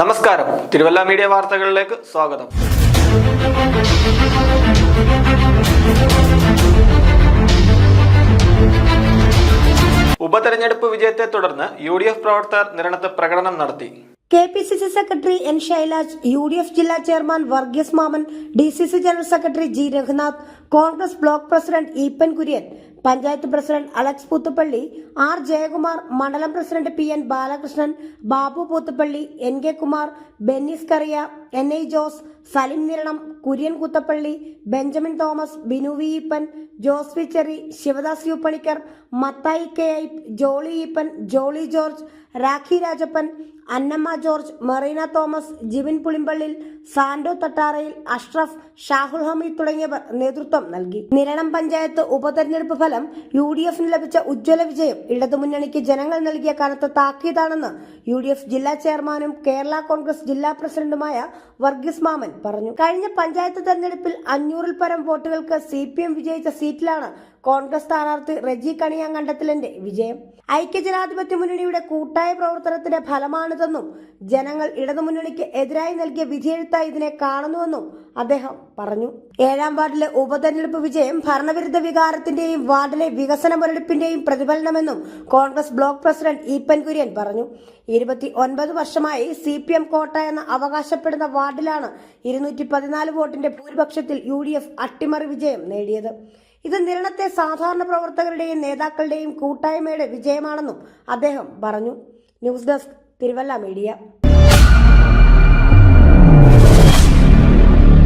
നമസ്കാരം. തിരുവല്ല മീഡിയ വാർത്തകളിലേക്ക് സ്വാഗതം. ഉപതെരഞ്ഞെടുപ്പ് വിജയത്തെ തുടർന്ന് യു ഡി എഫ് പ്രവർത്തകർ നിരണത്ത് പ്രകടനം നടത്തി. K P C C secretary N Shailaj U D F ജില്ലാ chairman Varghese Mammen D C C general secretary G Raghunath Congress block president Eappen Kurian panchayat president Alex Puthuppally R Jayakumar മണ്ഡലം president P N Balakrishnan Babu Puthuppally N K Kumar Bennis Kariya N I Jose Salim Niranam Kurian Kuthappally Benjamin Thomas Binu V Eappen Jose V Cheri Sivadas U Panicker Mathai K I Jolly Eapen Jolly George Rakhi Rajappan Annamma George Merina Thomas Jivin Pulimpallil Sando Thattarayil Ashraf Shahul Hameed തുടങ്ങിയവർ നേതൃത്വം നൽകി. നിരണം പഞ്ചായത്ത് ഉപതെരഞ്ഞെടുപ്പ് ഫലം U D എഫിന് ലഭിച്ച ഉജ്ജ്വല വിജയം. ഇടതുമുന്നണിക്ക് ജനങ്ങൾ നൽകിയ കനത്ത താക്കീതാണെന്ന് യു ഡി എഫ് ജില്ലാ ചെയർമാനും കേരള കോൺഗ്രസ് ജില്ലാ പ്രസിഡന്റുമായ വർഗീസ് മാമൻ പറഞ്ഞു. കഴിഞ്ഞ പഞ്ചായത്ത് തെരഞ്ഞെടുപ്പിൽ അഞ്ഞൂറിൽ പരം വോട്ടുകൾക്ക് സി പി എം വിജയിച്ച സീറ്റിലാണ് കോൺഗ്രസ് സ്ഥാനാർത്ഥി റെജി കണിയാങ്കണ്ടത്തിലിന്റെ വിജയം. ഐക്യജനാധിപത്യ മുന്നണിയുടെ കൂട്ടായ പ്രവർത്തനത്തിന്റെ ഫലമാണിതെന്നും ജനങ്ങൾ ഇടതുമുന്നണിക്ക് എതിരായി നൽകിയ വിധിയെഴുത്തായി ഇതിനെ കാണുന്നുവെന്നും അദ്ദേഹം പറഞ്ഞു. ഏഴാം വാർഡിലെ ഉപതെരഞ്ഞെടുപ്പ് വിജയം ഭരണവിരുദ്ധ വികാരത്തിന്റെയും വാർഡിലെ വികസന മുരടിപ്പിന്റെയും പ്രതിഫലനമെന്നും കോൺഗ്രസ് ബ്ലോക്ക് പ്രസിഡന്റ് ഈപ്പൻ കുര്യൻ പറഞ്ഞു. ഇരുപത്തി ഒൻപത് വർഷമായി സി പി എം കോട്ട എന്ന് അവകാശപ്പെടുന്ന വാർഡിലാണ് ഇരുന്നൂറ്റി പതിനാല് വോട്ടിന്റെ ഭൂരിപക്ഷത്തിൽ യു ഡി എഫ് അട്ടിമറി വിജയം നേടിയത്. ഇത് നിരണത്തെ സാധാരണ പ്രവർത്തകരുടെയും നേതാക്കളുടെയും കൂട്ടായ്മയുടെ വിജയമാണെന്നും അദ്ദേഹം പറഞ്ഞു. News desk Thiruvalla media.